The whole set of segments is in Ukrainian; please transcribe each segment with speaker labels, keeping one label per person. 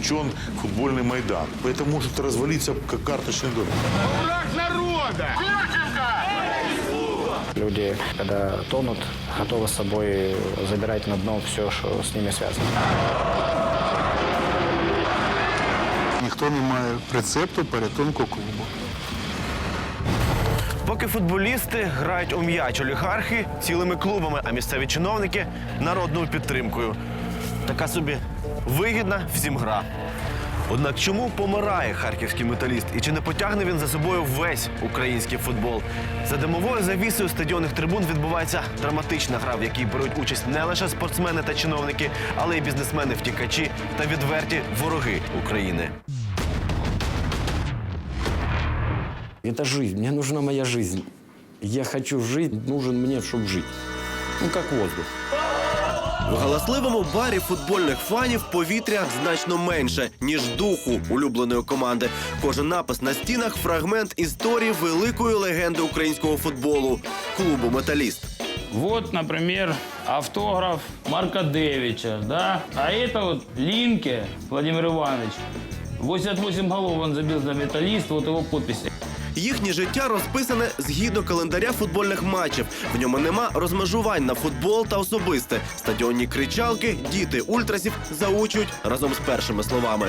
Speaker 1: обречен футбольный майдан. Поэтому может развалиться как карточный домик.
Speaker 2: Люди, когда тонут, готовы с собой забирать на дно все, что с ними связано.
Speaker 3: Ніхто не має рецепту порятунку клубу.
Speaker 4: Поки футболісти грають у м'яч олігархи цілими клубами, а місцеві чиновники народною підтримкою. Така собі вигідна всім гра. Однак чому помирає харківський металіст і чи не потягне він за собою весь український футбол? За димовою завісою стадіонних трибун відбувається драматична гра, в якій беруть участь не лише спортсмени та чиновники, але й бізнесмени-втікачі та відверті вороги України.
Speaker 5: Это жизнь. Мне нужна моя жизнь. Я хочу жить, нужен мне, чтобы жить. Ну, как воздух.
Speaker 4: В галасливому барі футбольних фанів повітря значно менше, ніж духу улюбленої команди. Кожен напис на стінах фрагмент історії великої легенди українського футболу клубу Металіст.
Speaker 6: Вот, например, автограф Марка Девича, да? А это вот Линке Владимир Иванович. 88 голов он забил за металлист, вот его подписи.
Speaker 4: Їхнє життя розписане згідно календаря футбольних матчів. В ньому нема розмежувань на футбол та особисте. Стадіонні кричалки, діти ультрасів заучують разом з першими словами.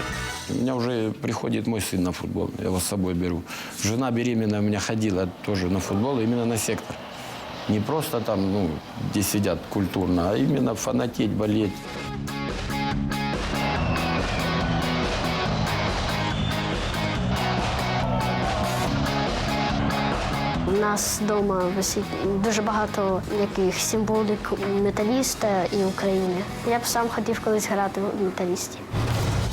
Speaker 5: У меня уже приходит мой сын на футбол. Я его с собой беру. Жена беременная у меня ходила тоже на футбол, именно на сектор. Не просто там, ну, где сидят культурно, а именно фанатеть, болеть.
Speaker 7: Нас вдома висить дуже багато яких символік металіста і України. Я б сам хотів колись грати в металісті.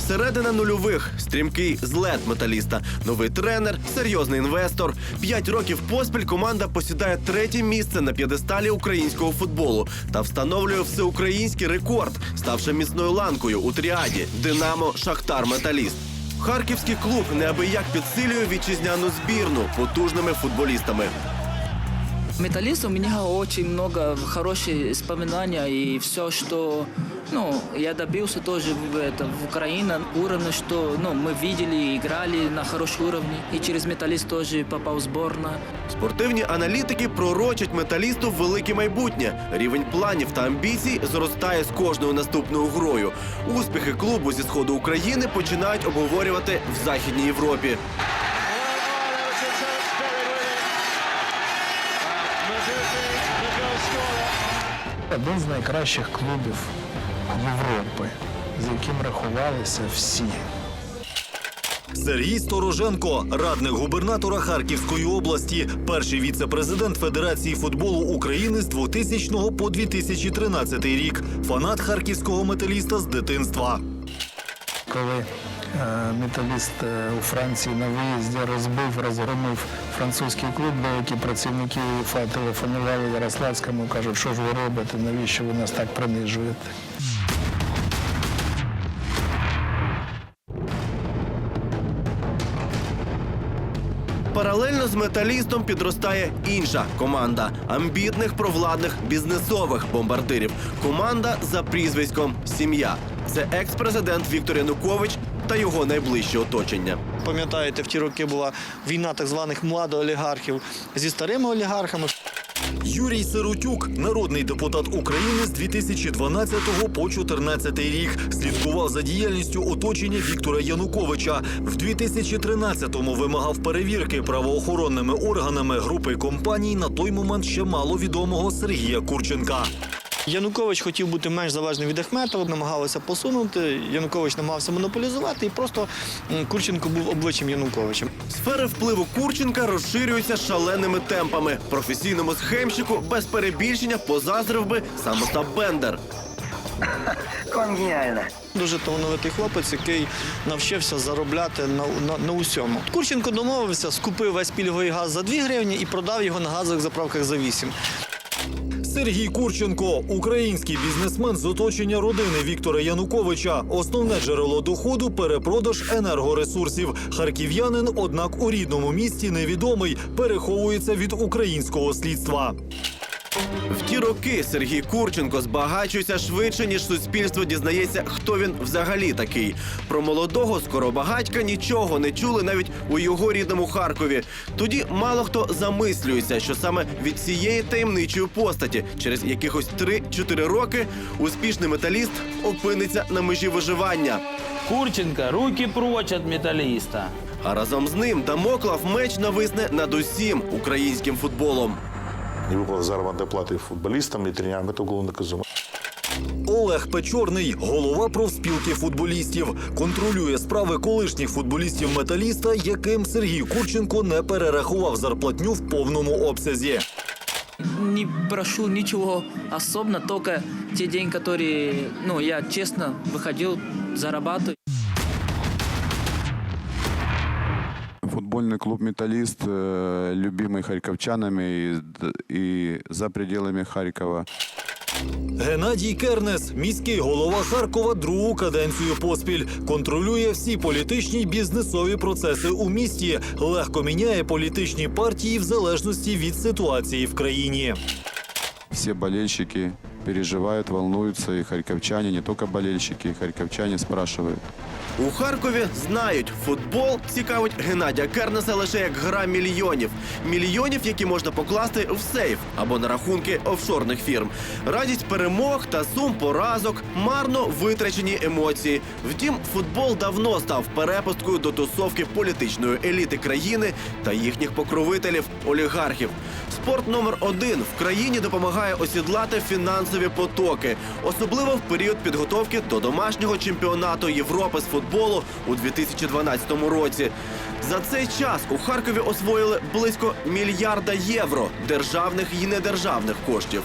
Speaker 4: Середина нульових, стрімкий злет металіста, новий тренер, серйозний інвестор. П'ять років поспіль команда посідає третє місце на п'єдесталі українського футболу та встановлює всеукраїнський рекорд, ставши міцною ланкою у тріаді Динамо Шахтар Металіст. Харківський клуб неабияк підсилює вітчизняну збірну потужними футболістами.
Speaker 8: Металлист у меня очень много хороших воспоминаний и все, что ну, я добился тоже в, это, в Украине уровня, что ну, мы видели, играли на хорошем уровне. И через металлист тоже попал в сборную.
Speaker 4: Спортивні аналітики пророчать металісту велике майбутнє. Рівень планів та амбіцій зростає з кожною наступною грою. Успіхи клубу зі сходу України починають обговорювати в Західній Європі.
Speaker 3: Один з найкращих клубів Європи, з яким рахувалися всі.
Speaker 9: Сергій Стороженко, радник губернатора Харківської області, перший віце-президент Федерації футболу України з 2000 по 2013 рік, фанат харківського металіста з дитинства.
Speaker 3: Коли металіст е, у Франції на виїзді розбив, розгромив французький клуб, деякі працівники УЄФА телефонували Ярославському, кажуть, що ж ви робите, навіщо ви нас так принижуєте.
Speaker 4: Паралельно з металістом підростає інша команда амбітних провладних бізнесових бомбардирів. Команда за прізвиськом Сім'я. Це екс-президент Віктор Янукович та його найближче оточення.
Speaker 10: Пам'ятаєте, в ті роки була війна так званих младоолігархів зі старими олігархами.
Speaker 9: Юрій Сиротюк, народний депутат України з 2012 по 2014 рік, слідкував за діяльністю оточення Віктора Януковича. В 2013-му вимагав перевірки правоохоронними органами групи компаній на той момент ще мало відомого Сергія Курченка.
Speaker 10: Янукович хотів бути менш залежним від Ахметова, намагалися посунути. Янукович намагався монополізувати, і просто Курченко був обличчям Януковича.
Speaker 4: Сфери впливу Курченка розширюються шаленими темпами. Професійному схемщику без перебільшення позаздрив би сам Остап Бендер.
Speaker 10: Дуже талановитий хлопець, який навчився заробляти на, на, на усьому. Курченко домовився, скупив весь пільговий газ за 2 гривні і продав його на газових заправках за 8.
Speaker 9: Сергій Курченко, український бізнесмен з оточення родини Віктора Януковича. Основне джерело доходу перепродаж енергоресурсів. Харків'янин, однак, у рідному місті невідомий, переховується від українського слідства.
Speaker 4: В ті роки Сергій Курченко збагачується швидше, ніж суспільство дізнається, хто він взагалі такий. Про молодого скоробагатька нічого не чули навіть у його рідному Харкові. Тоді мало хто замислюється, що саме від цієї таємничої постаті через якихось 3-4 роки успішний металіст опиниться на межі виживання.
Speaker 6: Курченко, руки прочь от металлиста.
Speaker 4: А разом з ним Дамоклав меч нависне над усім українським футболом
Speaker 1: Невыплата заработной платы футболистам и тренерам – это уголовно наказуемо.
Speaker 9: Олег Печорний, голова профспілки футболістів, контролює справи колишніх футболістів металіста, яким Сергій Курченко не перерахував зарплатню в повному обсязі.
Speaker 8: Не прошу ничего особенно, только те деньги, которые, ну, я честно выходил, зарабатываю.
Speaker 11: Футбольный клуб «Металлист», э, любимый харьковчанами и, д- и за пределами Харькова.
Speaker 9: Геннадій Кернес, міський голова Харкова, другу каденцію поспіль, контролює всі політичні й бізнесові процеси у місті, легко міняє політичні партії в залежності від ситуації в країні.
Speaker 11: Все болельщики переживают, волнуются, и харьковчане, не только болельщики, и харьковчане спрашивают.
Speaker 4: У Харкові знають, футбол цікавить Геннадія Кернеса лише як гра мільйонів. Мільйонів, які можна покласти в сейф або на рахунки офшорних фірм. Радість перемог та сум поразок, марно витрачені емоції. Втім, футбол давно став перепусткою до тусовки політичної еліти країни та їхніх покровителів олігархів. Спорт номер один в країні допомагає осідлати фінансові потоки, особливо в період підготовки до домашнього чемпіонату Європи з футболу у 2012 році. За цей час у Харкові освоїли близько мільярда євро державних і недержавних коштів.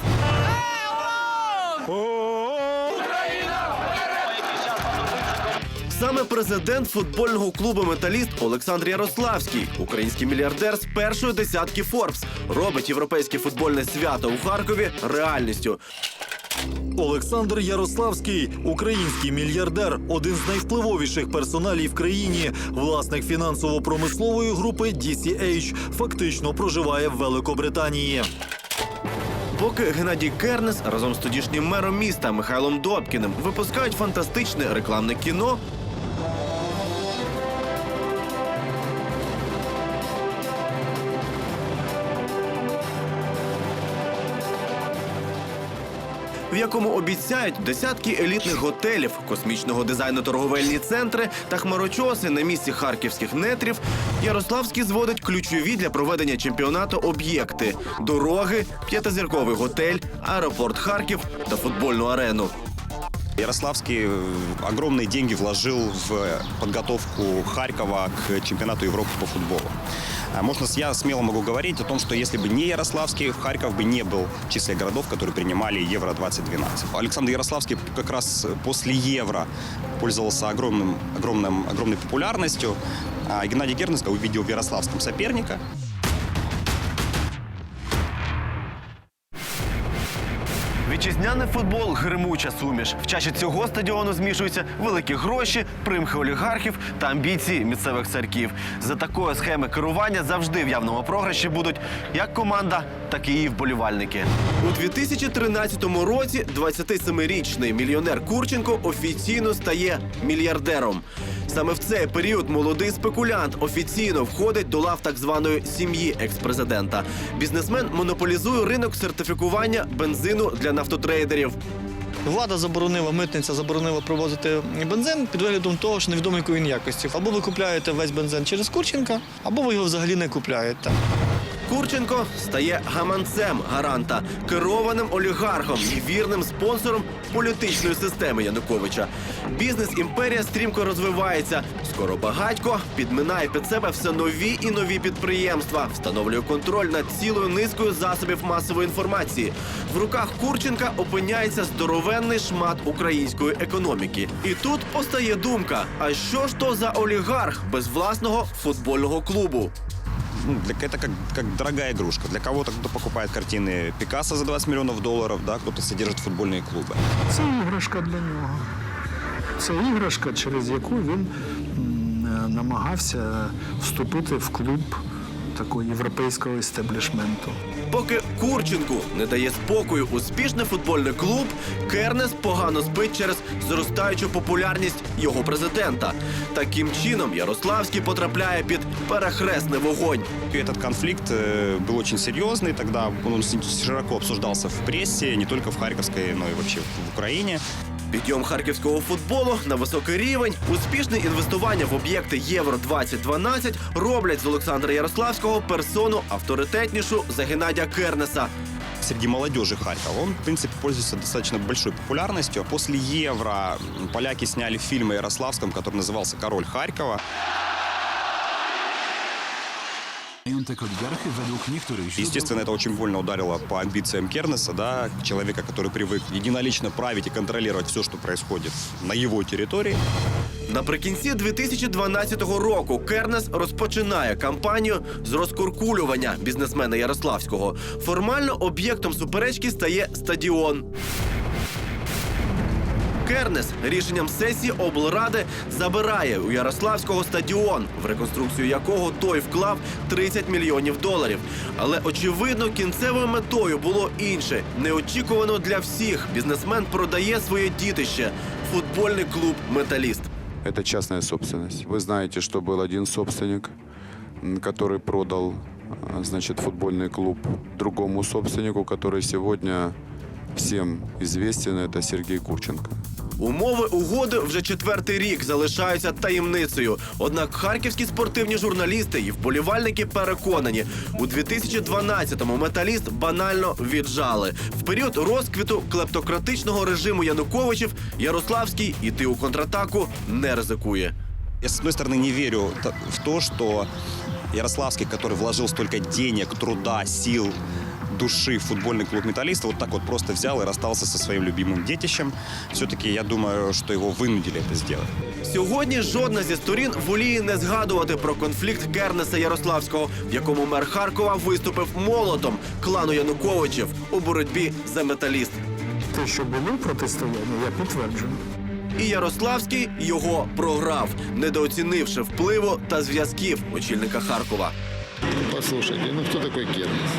Speaker 4: Саме президент футбольного клубу Металіст Олександр Ярославський, український мільярдер з першої десятки Форбс, робить європейське футбольне свято у Харкові реальністю.
Speaker 9: Олександр Ярославський, український мільярдер, один з найвпливовіших персоналів в країні, власник фінансово-промислової групи DCH, фактично проживає в Великобританії.
Speaker 4: Поки Геннадій Кернес разом з тодішнім мером міста Михайлом Добкіним випускають фантастичне рекламне кіно. В якому обіцяють десятки елітних готелів, космічного дизайну торговельні центри та хмарочоси на місці харківських нетрів, Ярославський зводить ключові для проведення чемпіонату об'єкти: дороги, п'ятизірковий готель, аеропорт Харків та футбольну арену.
Speaker 12: Ярославский э, огромные деньги вложил в подготовку Харькова к чемпионату Европы по футболу. А Можно, я смело могу говорить о том, что если бы не Ярославский, Харьков бы не был в числе городов, которые принимали Евро-2012. Александр Ярославский как раз после Евро пользовался огромным, огромным, огромной популярностью. А Геннадий Гернес увидел в Ярославском соперника.
Speaker 4: Вітчизняний футбол гримуча суміш. В чаші цього стадіону змішуються великі гроші, примхи олігархів та амбіції місцевих царків. За такої схеми керування завжди в явному програші будуть як команда, так і її вболівальники. У 2013 році 27-річний мільйонер Курченко офіційно стає мільярдером. Саме в цей період молодий спекулянт офіційно входить до лав так званої сім'ї експрезидента. Бізнесмен монополізує ринок сертифікування бензину для нафтотрейдерів.
Speaker 10: Влада заборонила, митниця заборонила провозити бензин під виглядом того, що невідомо якої він якості. Або ви купляєте весь бензин через Курченка, або ви його взагалі не купляєте.
Speaker 4: Курченко стає гаманцем гаранта, керованим олігархом і вірним спонсором політичної системи Януковича. Бізнес імперія стрімко розвивається. Скоро багатько підминає під себе все нові і нові підприємства, встановлює контроль над цілою низкою засобів масової інформації. В руках Курченка опиняється здоровенний шмат української економіки. І тут постає думка: а що ж то за олігарх без власного футбольного клубу?
Speaker 12: Ну, для, это как, как дорогая игрушка. Для кого-то, кто покупает картины Пикассо за 20 миллионов долларов, да, кто-то содержит футбольные клубы.
Speaker 3: Це іграшка для нього. Це іграшка, через яку він м, е, намагався вступити в клуб такого європейського істеблішменту.
Speaker 4: Поки Курченку не дає спокою успішний футбольний клуб, Кернес погано спить через зростаючу популярність його президента. Таким чином Ярославський потрапляє під перехресний вогонь.
Speaker 12: И Этот конфликт э, был очень серьезный, тогда он широко обсуждался в прессе, не только в Харьковской, но и вообще в Украине.
Speaker 4: Підйом харківського футболу на високий рівень, успішне інвестування в об'єкти Євро 2012 роблять з Олександра Ярославського персону авторитетнішу за Геннадія Кернеса.
Speaker 12: Среди молодежи Харькова он, в принципе, пользуется достаточно большой популярностью. После Евро поляки сняли фильм о Ярославском, который назывался «Король Харькова». Естественно, это очень больно ударило по амбициям Кернеса, да, человека, который привык единолично править и контролировать все, что происходит на его территории.
Speaker 4: Наприкінці 2012 року Кернес розпочинає кампанію з розкуркулювання бізнесмена Ярославського. Формально об'єктом суперечки стає стадіон. Кернес рішенням сесії облради забирає у Ярославського стадіон, в реконструкцію якого той вклав 30 мільйонів доларів. Але очевидно, кінцевою метою було інше. Неочікувано для всіх. Бізнесмен продає своє дітище футбольний клуб Металіст.
Speaker 11: Это частная собственность. Вы знаете, что был один собственник, м, который продал, а, значит, футбольный клуб другому собственнику, который сегодня всем известен, это Сергей Курченко.
Speaker 4: Умови угоди вже четвертий рік залишаються таємницею. Однак харківські спортивні журналісти і вболівальники переконані, у 2012-му металіст банально віджали. В період розквіту клептократичного режиму Януковичів Ярославський іти у контратаку не ризикує.
Speaker 12: Я, с одной стороны, не верю в то, что Ярославский, который вложил столько денег, труда, сил, души в футбольный клуб «Металлист», вот так вот просто взял и расстался со своим любимым детищем. Все-таки я думаю, что его вынудили это сделать.
Speaker 4: Сьогодні жодна зі сторін воліє не згадувати про конфлікт Кернеса Ярославського, в якому мер Харкова виступив молотом клану Януковичів у боротьбі за металіст.
Speaker 3: Те, що були протистояння, я підтверджую.
Speaker 4: І Ярославський його програв, недооцінивши впливу та зв'язків очільника Харкова.
Speaker 13: Послушайте, ну кто такой Кернес?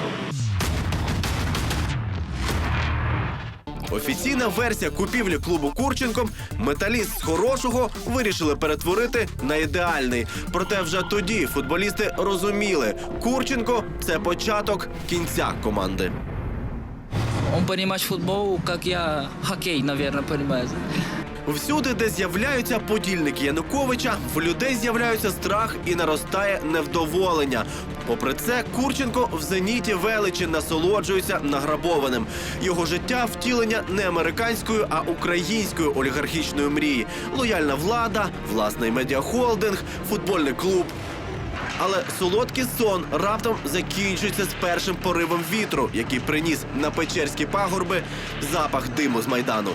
Speaker 4: Офіційна версія купівлі клубу Курченком металіст з хорошого вирішили перетворити на ідеальний. Проте вже тоді футболісти розуміли, Курченко це початок кінця команди.
Speaker 8: Он понимает футбол, как я хоккей, наверное, понимает.
Speaker 4: Всюди, де з'являються подільники Януковича, в людей з'являються страх і наростає невдоволення. Попри це, Курченко в зеніті величі насолоджується награбованим. Його життя втілення не американської, а української олігархічної мрії. Лояльна влада, власний медіахолдинг, футбольний клуб. Але солодкий сон раптом закінчується з першим поривом вітру, який приніс на печерські пагорби запах диму з майдану.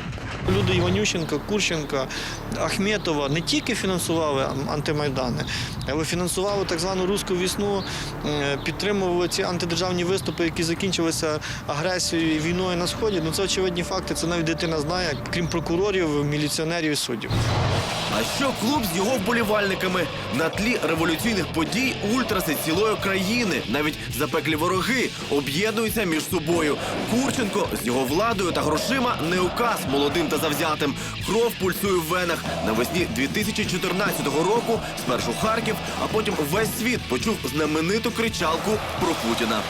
Speaker 10: Люди Іванющенка, Курченка, Ахметова не тільки фінансували антимайдани, але фінансували так звану руську вісну, е, підтримували ці антидержавні виступи, які закінчилися агресією і війною на сході. Ну це очевидні факти. Це навіть дитина знає, крім прокурорів, міліціонерів і суддів.
Speaker 4: Що клуб з його вболівальниками на тлі революційних подій ультраси цілої країни, навіть запеклі вороги, об'єднуються між собою. Курченко з його владою та грошима не указ молодим та завзятим. Кров пульсує в венах. Навесні 2014 року спершу Харків, а потім весь світ почув знамениту кричалку про Путіна.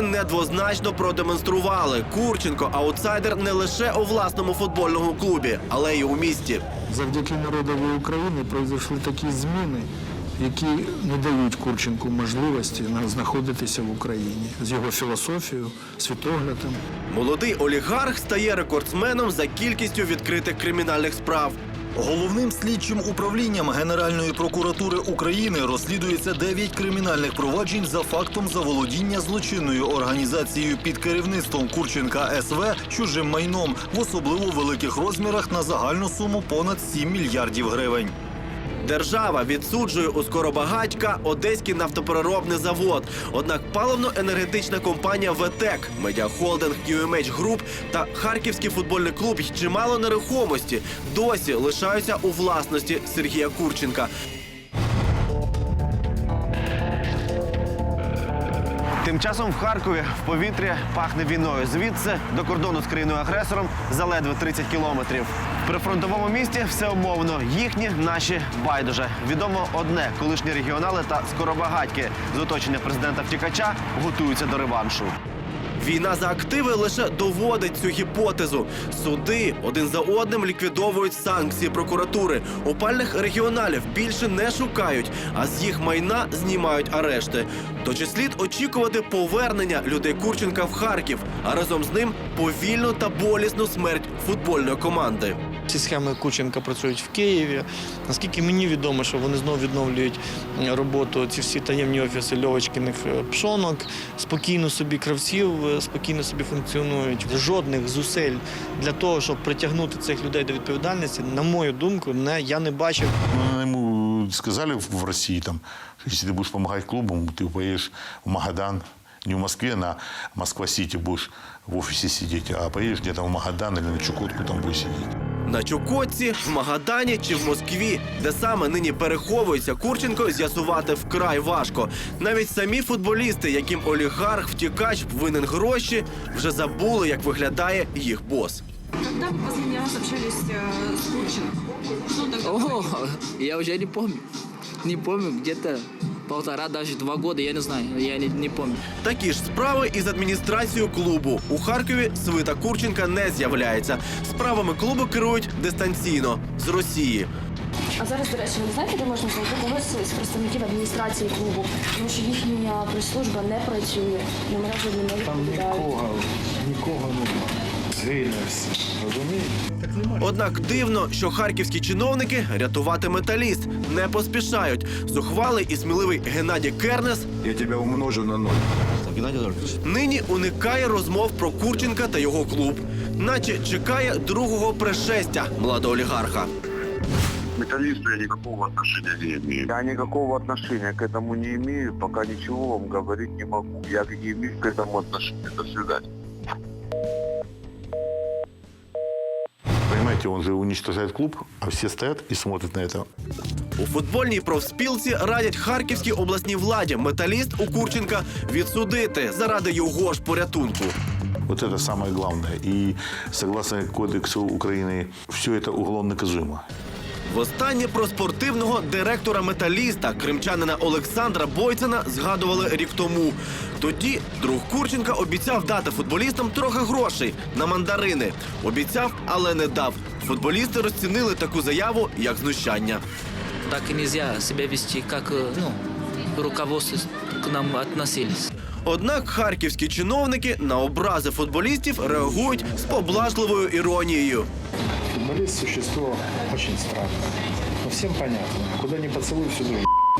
Speaker 4: Недвозначно продемонстрували. Курченко аутсайдер не лише у власному футбольному клубі, але й у місті.
Speaker 3: Завдяки народові України пройшли такі зміни, які не дають Курченку можливості на- знаходитися в Україні з його філософією, світоглядом.
Speaker 4: Молодий олігарх стає рекордсменом за кількістю відкритих кримінальних справ.
Speaker 9: Головним слідчим управлінням Генеральної прокуратури України розслідується 9 кримінальних проваджень за фактом заволодіння злочинною організацією під керівництвом Курченка СВ чужим майном в особливо великих розмірах на загальну суму понад 7 мільярдів гривень.
Speaker 4: Держава відсуджує у Скоробагатька Одеський нафтопереробний завод. Однак паливно-енергетична компанія ВТЕК, медіахолдинг UMH Group та Харківський футбольний клуб й чимало нерухомості досі лишаються у власності Сергія Курченка. Часом в Харкові в повітрі пахне війною. Звідси до кордону з країною-агресором за ледве 30 кілометрів. При фронтовому місті все умовно. Їхні, наші байдуже. Відомо одне: колишні регіонали та скоробагатьки з оточення президента втікача готуються до реваншу. Війна за активи лише доводить цю гіпотезу. Суди один за одним ліквідовують санкції прокуратури. Опальних регіоналів більше не шукають, а з їх майна знімають арешти. То чи слід очікувати повернення людей Курченка в Харків, а разом з ним повільну та болісну смерть футбольної команди.
Speaker 10: Ці схеми Кученка працюють в Києві. Наскільки мені відомо, що вони знову відновлюють роботу ці всі таємні офіси Льовочкиних е, пшонок, спокійно собі кравців, е, спокійно собі функціонують. Жодних зусиль для того, щоб притягнути цих людей до відповідальності, на мою думку, не я не бачив.
Speaker 1: Ему сказали в России, там, что если ты будешь помогать клубам, ты поедешь в Магадан, не в Москве, на Москва-Сити будешь в офисе сидеть, а поедешь где-то в Магадан или на Чукотку там будешь сидеть.
Speaker 4: На Чукотці, в Магадані чи в Москві, де саме нині переховується Курченко, з'ясувати вкрай важко. Навіть самі футболісти, яким олігарх, втікач винен гроші, вже забули, як виглядає їх бос.
Speaker 14: Когда вы последний раз общались э, с Курченко? Что тогда
Speaker 8: О, я уже не помню. Не помню, где-то полтора, даже два года, я не знаю, я не, не помню.
Speaker 4: Такі ж справи із адміністрацією клубу. У Харкові свита Курченка не з'являється. Справами клубу керують дистанційно з Росії.
Speaker 14: А зараз, до речі, ви не знаєте, де можна знайти когось з представників адміністрації клубу? Тому що їхня прес-служба не працює, номера жодні не відповідають.
Speaker 3: нікого немає. Згине все. Розумієте?
Speaker 4: Однак дивно, що харківські чиновники рятувати металіст не поспішають. Зухвалий і сміливий Геннадій Кернес
Speaker 11: Я тебя умножу на ноль.
Speaker 4: нині уникає розмов про Курченка та його клуб, наче чекає другого пришестя младоолігарха.
Speaker 11: металлисту я никакого отношения не имею. Я никакого отношения к этому не имею, пока ничего вам говорить не могу. Я не имею к этому отношения. До свидания.
Speaker 1: Понимаете, он же уничтожает клуб, а все стоят и смотрят на это.
Speaker 4: У футбольній профспілці радять харківській обласній владі металіст у Курченка відсудити заради його ж порятунку.
Speaker 1: Вот это самое главное. И согласно Кодексу Украины, все это уголовно наказуемо.
Speaker 4: Востаннє про спортивного директора металіста кримчанина Олександра Бойцена згадували рік тому. Тоді друг Курченка обіцяв дати футболістам трохи грошей на мандарини. Обіцяв, але не дав. Футболісти розцінили таку заяву як знущання.
Speaker 8: Так и нельзя себя вести, как, э, ну, руководство к нам относились.
Speaker 4: Однак харківські чиновники на образи футболістів реагують з поблажливою іронією.
Speaker 3: Футболист – существо очень странное. Но всем понятно. Куда ни поцелуй, всюди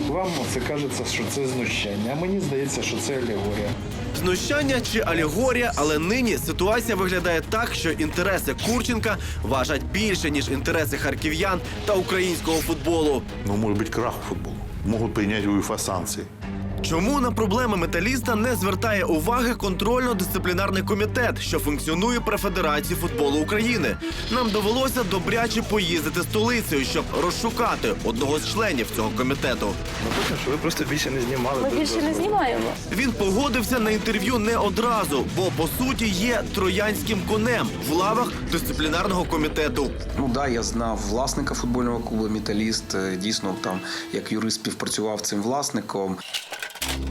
Speaker 3: Вам це кажеться, що це знущання, а мені здається, що це алегорія.
Speaker 4: Знущання чи алегорія, але нині ситуація виглядає так, що інтереси Курченка важать більше ніж інтереси харків'ян та українського футболу.
Speaker 1: Но может быть крах футбола. Могут принять УЕФА санкции.
Speaker 4: Чому на проблеми металіста не звертає уваги контрольно-дисциплінарний комітет, що функціонує при Федерації футболу України? Нам довелося добряче поїздити столицею, щоб розшукати одного з членів цього комітету.
Speaker 10: що ви просто більше не знімали.
Speaker 14: Ми більше не знімаємо.
Speaker 4: Він погодився на інтерв'ю не одразу, бо по суті є троянським конем в лавах дисциплінарного комітету.
Speaker 15: Ну да, я знав власника футбольного клубу Металіст. Е, Дійсно, там як юрист співпрацював цим власником.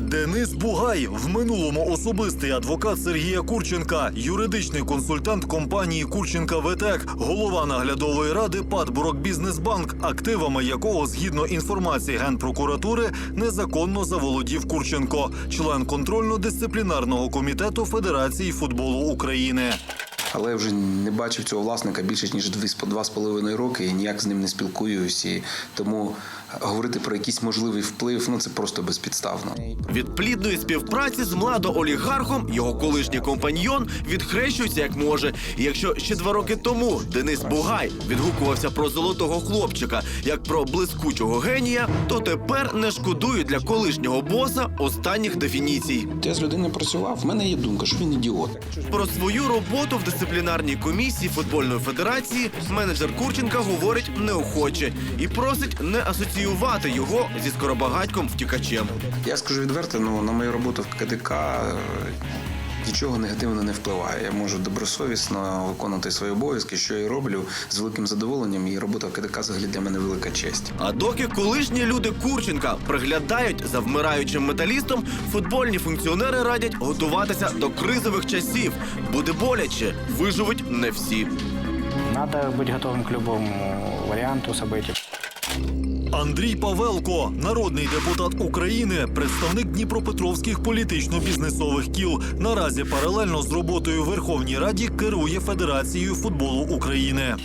Speaker 9: Денис Бугай в минулому особистий адвокат Сергія Курченка, юридичний консультант компанії Курченка ВТЕК, голова наглядової ради ПАД Бурокбізнесбанк, активами якого, згідно інформації Генпрокуратури, незаконно заволодів Курченко, член контрольно-дисциплінарного комітету Федерації футболу України.
Speaker 15: Але я вже не бачив цього власника більше ніж дві з- два з половиною роки і ніяк з ним не спілкуюсь. І тому говорити про якийсь можливий вплив ну це просто безпідставно.
Speaker 4: Від плідної співпраці з младоолігархом його колишній компаньйон відхрещується як може. І якщо ще два роки тому Денис Бугай відгукувався про золотого хлопчика як про блискучого генія, то тепер не шкодують для колишнього боса останніх дефініцій.
Speaker 15: Я з людиною працював. В мене є думка, що він ідіот.
Speaker 4: Про свою роботу в дисциплінарній комісії футбольної федерації менеджер Курченка говорить неохоче і просить не асоціювати його зі скоробагатьком втікачем.
Speaker 15: Я скажу відверто, ну на мою роботу в КДК е, нічого негативно не впливає. Я можу добросовісно виконувати свої обов'язки, що я і роблю з великим задоволенням. І робота в КДК взагалі для мене велика честь.
Speaker 4: А доки колишні люди Курченка приглядають за вмираючим металістом, футбольні функціонери радять готуватися до кризових часів. Буде боляче, виживуть не всі.
Speaker 2: Надо быть готовым к любому варианту событий.
Speaker 9: Андрій Павелко, народний депутат України, представник Дніпропетровських політично-бізнесових кіл. Наразі паралельно з роботою в Верховній Раді керує Федерацією футболу України.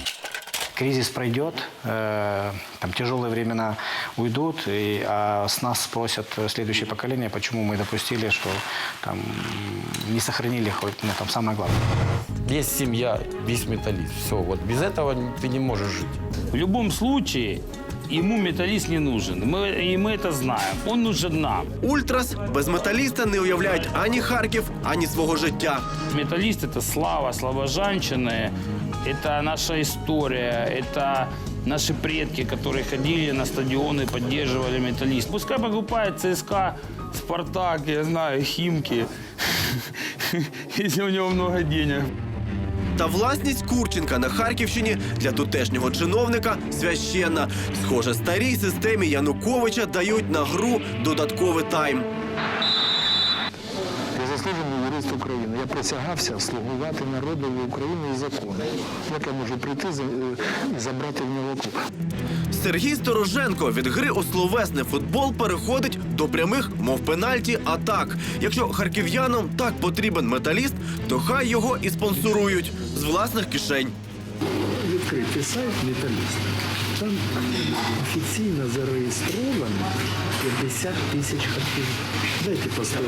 Speaker 2: Кризис пройдет, э, там тяжелые времена уйдут, и, а с нас спросят э, следующее поколение, почему мы допустили, что там не сохранили хоть, ну, там самое главное.
Speaker 5: Есть семья, весь металлист. Все, вот без этого ты не можешь жить.
Speaker 6: В любом случае, ему металлист не нужен. Мы, и мы это знаем. Он нужен нам.
Speaker 4: Ультрас без металіста не уявляють ані Харків, ані свого життя.
Speaker 6: Металлист – это слава, славожанщины, это наша история, это наши предки, которые ходили на стадионы, поддерживали металлист. Пускай покупает ЦСКА, Спартак, я знаю, Химки, если у него много денег.
Speaker 4: Та власність Курченка на Харківщині для тутешнього чиновника священна. Схоже, старій системі Януковича дають на гру додатковий тайм.
Speaker 3: Я заслужений юрист України. Я присягався слугувати народові України і закону. Як я можу прийти за- е, і забрати в нього клуб?
Speaker 4: Сергій Стороженко від гри у словесний футбол переходить до прямих, мов пенальті, атак. Якщо харків'янам так потрібен металіст, то хай його і спонсорують з власних кишень.
Speaker 3: Відкритий сайт металіста. Там офіційно зареєстровано 50 тисяч харків. Дайте по 100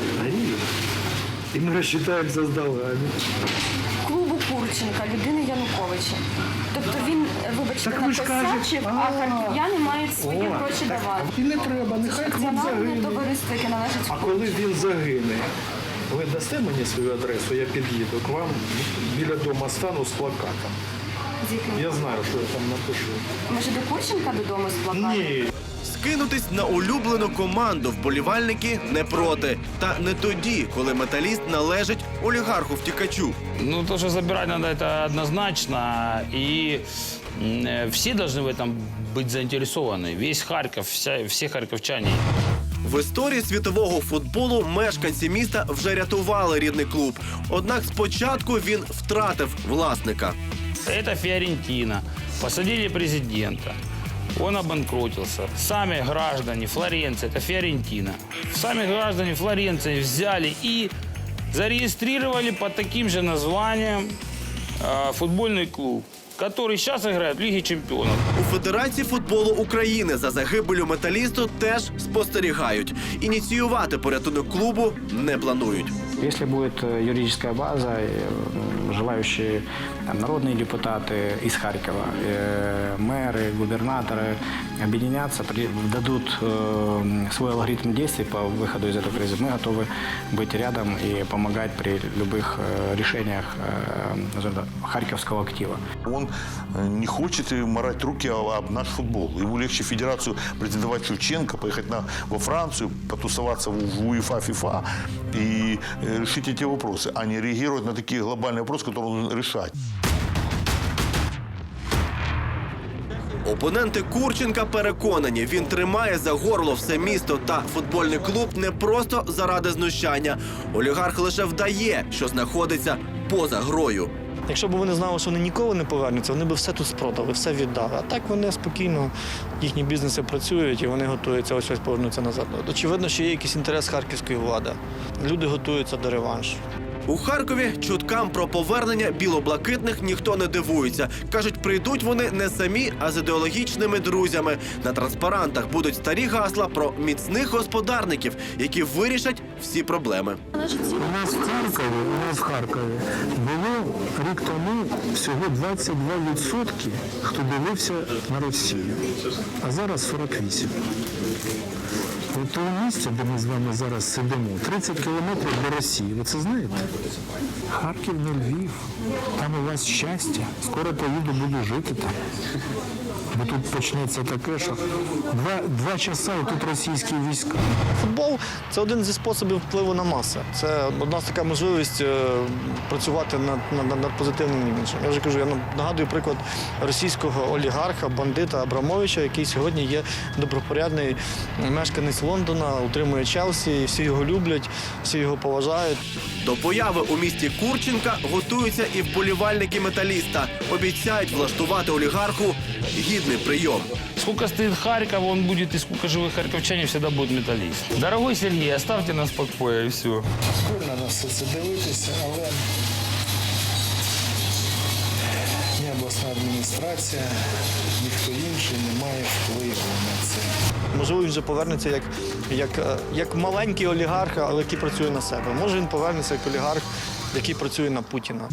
Speaker 3: гривень, і ми розчитаємо заздалегідь.
Speaker 14: Клубу Курченка, людини Януковича. Тобто він, вибачте,
Speaker 3: Так ви ж
Speaker 14: написачив,
Speaker 3: кажете,
Speaker 14: а
Speaker 3: а,
Speaker 14: харків'яни мають свої
Speaker 3: О,
Speaker 14: гроші
Speaker 3: так,
Speaker 14: давати.
Speaker 3: І не треба, нехай клуб
Speaker 14: Акціонерне
Speaker 3: загине.
Speaker 14: товариство, яке належить
Speaker 3: А коли він загине, ви дасте мені свою адресу, я під'їду к вам біля дому стану з плакатом.
Speaker 14: з яким
Speaker 3: Я знаю, що я там напишу.
Speaker 14: може до Курченка додому з плакатом?
Speaker 3: Ні.
Speaker 4: Скинутись на улюблену команду вболівальники не проти. Та не тоді, коли металіст належить олігарху втікачу.
Speaker 6: Ну, то, что забирать надо, это однозначно. И м, э, все должны в этом быть заинтересованы. Весь Харьков, вся, все харьковчане.
Speaker 4: В історії світового футболу мешканці міста вже рятували рідний клуб. Однак спочатку він втратив власника.
Speaker 6: Это Фиорентина. Посадили президента. Он обанкротился. Сами граждане Флоренции, это Фиорентина. Сами граждане Флоренции взяли и зарегистрировали под таким же названием э, футбольный клуб, который сейчас играет в Лиге чемпионов.
Speaker 4: У Федерації футболу України за загибелю металісту теж спостерігають. Ініціювати порятунок клубу не планують.
Speaker 2: Если будет э, юридическая база, э, м, желающие там, народные депутаты из Харькова, э, мэры, губернаторы объединятся, при- дадут э, свой алгоритм действий по выходу из этого кризиса, мы готовы быть рядом и помогать при любых э, решениях э, назовем так, харьковского актива.
Speaker 1: Он э, не хочет э, морать руки об, об наш футбол. Ему легче федерацию претендовать Шевченко, поехать на, во Францию, потусоваться в, в УЕФА, ФИФА и э, решить эти вопросы, а не реагировать на такие глобальные вопросы, которые он решать.
Speaker 4: Опоненти Курченка переконані, він тримає за горло все місто та футбольний клуб не просто заради знущання. Олігарх лише вдає, що знаходиться поза грою.
Speaker 10: Якщо б вони знали, що вони ніколи не повернуться, вони б все тут спродали, все віддали. А так вони спокійно, їхні бізнеси працюють і вони готуються ось ось повернутися назад. Очевидно, що є якийсь інтерес харківської влади. Люди готуються до реваншу.
Speaker 4: У Харкові чуткам про повернення білоблакитних ніхто не дивується. Кажуть, прийдуть вони не самі, а з ідеологічними друзями. На транспарантах будуть старі гасла про міцних господарників, які вирішать всі проблеми.
Speaker 3: У нас в Харкові, у нас в Харкові було рік тому всього 22%, хто дивився на Росію, а зараз 48%. От того місця, де ми з вами зараз сидимо, 30 кілометрів до Росії. Ви це знаєте? Харків не Львів. Там у вас щастя. Скоро поїду, буду жити там. Бо тут почнеться таке, що два, два часа і тут російські війська.
Speaker 10: Футбол це один зі способів впливу на маси. Це одна з така можливість е, працювати над, над, над позитивним іміджем. Я вже кажу, я нагадую приклад російського олігарха, бандита Абрамовича, який сьогодні є добропорядний мешканець Лондона, утримує Челсі, всі його люблять, всі його поважають.
Speaker 4: До появи у місті Курченка готуються і вболівальники металіста. Обіцяють влаштувати олігарху гідний прийом.
Speaker 6: Сколько стоит Харьков, он будет, и сколько живых харьковчане всегда будет металлист. Дорогой Сергей, оставьте нас в покое, и все.
Speaker 3: Складно на все це дивитися, але ні обласна адміністрація, ніхто інший не має впливу на це.
Speaker 10: Можливо, він вже повернеться як, як, е, як маленький олігарх, але який працює на себе. Може він повернеться як олігарх, який працює на Путіна.